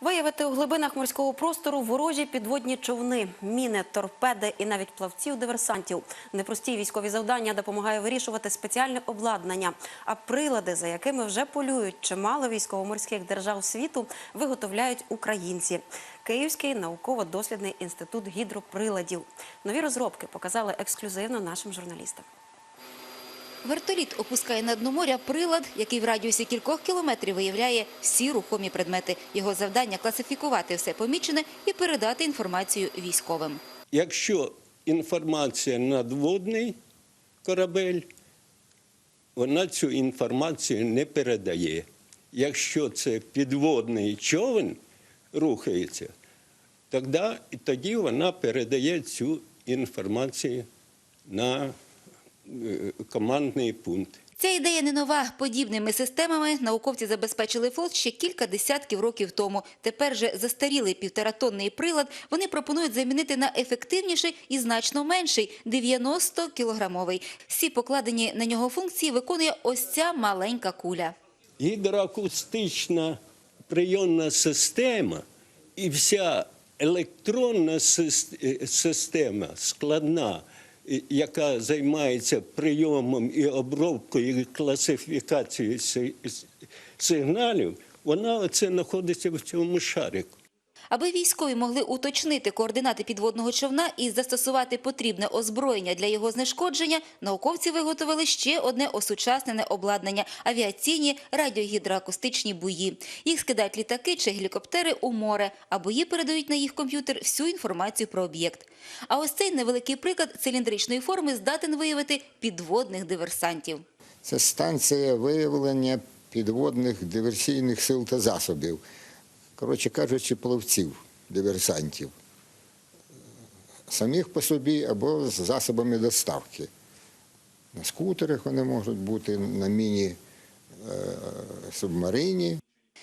Виявити у глибинах морського простору ворожі підводні човни, міни, торпеди і навіть плавців-диверсантів. Непрості військові завдання допомагає вирішувати спеціальне обладнання. А прилади, за якими вже полюють чимало військово-морських держав світу, виготовляють українці. Київський науково-дослідний інститут гідроприладів. Нові розробки показали ексклюзивно нашим журналістам. Вертоліт опускає на дно моря прилад, який в радіусі кількох кілометрів виявляє всі рухомі предмети. Його завдання – класифікувати все помічене і передати інформацію військовим. Якщо інформація надводний корабель, вона цю інформацію не передає. Якщо це підводний човен рухається, тоді, тоді вона передає цю інформацію на командний пункт. Ця ідея не нова. Подібними системами науковці забезпечили флот ще кілька десятків років тому. Тепер же застарілий півторатонний прилад вони пропонують замінити на ефективніший і значно менший – 90-кілограмовий. Всі покладені на нього функції виконує ось ця маленька куля. гідроакустична прийомна система і вся електронна е, система складна, яка займається прийомом і обробкою і класифікацією сигналів, вона оце знаходиться в цьому шарику. Аби військові могли уточнити координати підводного човна і застосувати потрібне озброєння для його знешкодження, науковці виготовили ще одне осучаснене обладнання – авіаційні радіогідроакустичні буї. Їх скидають літаки чи гелікоптери у море, а бої передають на їх комп'ютер всю інформацію про об'єкт. А ось цей невеликий приклад циліндричної форми здатен виявити підводних диверсантів. Це станція виявлення підводних диверсійних сил та засобів. Коротше кажучи, плавців, диверсантів. Самих по собі або з засобами доставки. На скутерах вони можуть бути, на міні-субмарині.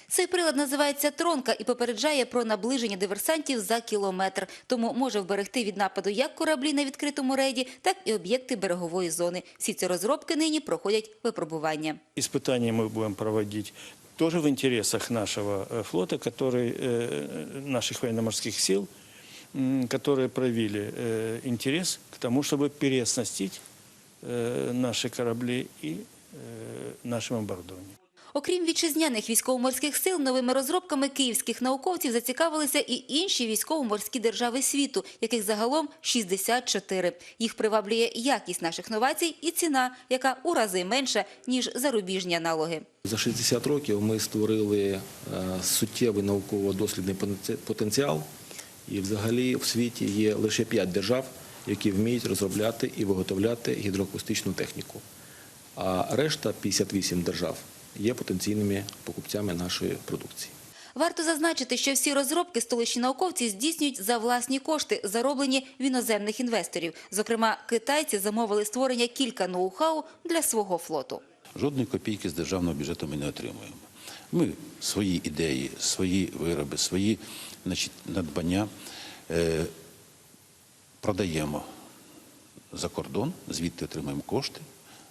Цей прилад називається «Тронка» і попереджає про наближення диверсантів за кілометр. Тому може вберегти від нападу як кораблі на відкритому рейді, так і об'єкти берегової зони. Всі ці розробки нині проходять випробування. Испытания мы будем проводить тоже в интересах нашего э, флота, который, э, наших военно-морских сил, м, которые проявили э, интерес к тому, чтобы переоснастить э, наши корабли и э, нашим оборудованием. Окрім вітчизняних військово-морських сил, новими розробками київських науковців зацікавилися і інші військово-морські держави світу, яких загалом 64. Їх приваблює якість наших новацій і ціна, яка у рази менша, ніж зарубіжні аналоги. За 60 років ми створили е, суттєвий науково-дослідний потенціал, і взагалі в світі є лише 5 держав, які вміють розробляти і виготовляти гідроакустичну техніку. А решта 58 держав є потенційними покупцями нашої продукції. Варто зазначити, що всі розробки столичні науковці здійснюють за власні кошти, зароблені в іноземних інвесторів. Зокрема, китайці замовили створення кілька ноу-хау для свого флоту. Жодної копійки з державного бюджету ми не отримуємо. Ми свої ідеї, свої вироби, свої значить, надбання е, продаємо за кордон, звідти отримуємо кошти.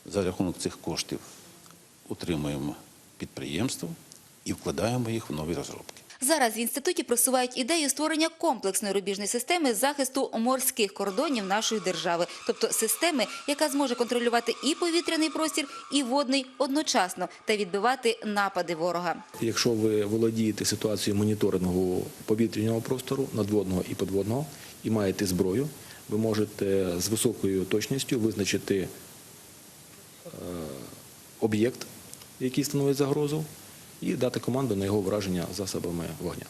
За рахунок цих коштів утримуємо підприємство і вкладаємо їх в нові розробки. Зараз в інституті просувають ідею створення комплексної рубіжної системи захисту морських кордонів нашої держави, тобто системи, яка зможе контролювати і повітряний простір, і водний одночасно та відбивати напади ворога. Якщо ви володієте ситуацією моніторингу повітряного простору, надводного і подводного, і маєте зброю, ви можете з високою точністю визначити е, об'єкт, який становить загрозу, і дати команду на його враження засобами вогня.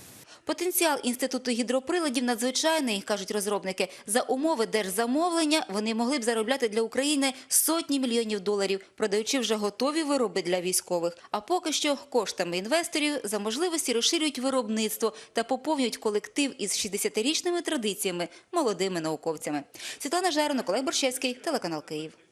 Потенціал інституту гідроприладів надзвичайний, кажуть розробники. За умови держзамовлення вони могли б заробляти для України сотні мільйонів доларів, продаючи вже готові вироби для військових. А поки що коштами інвесторів за можливості розширюють виробництво та поповнюють колектив із 60-річними традиціями молодими науковцями. Світлана Жаринок, Олег Борщевський, телеканал Київ.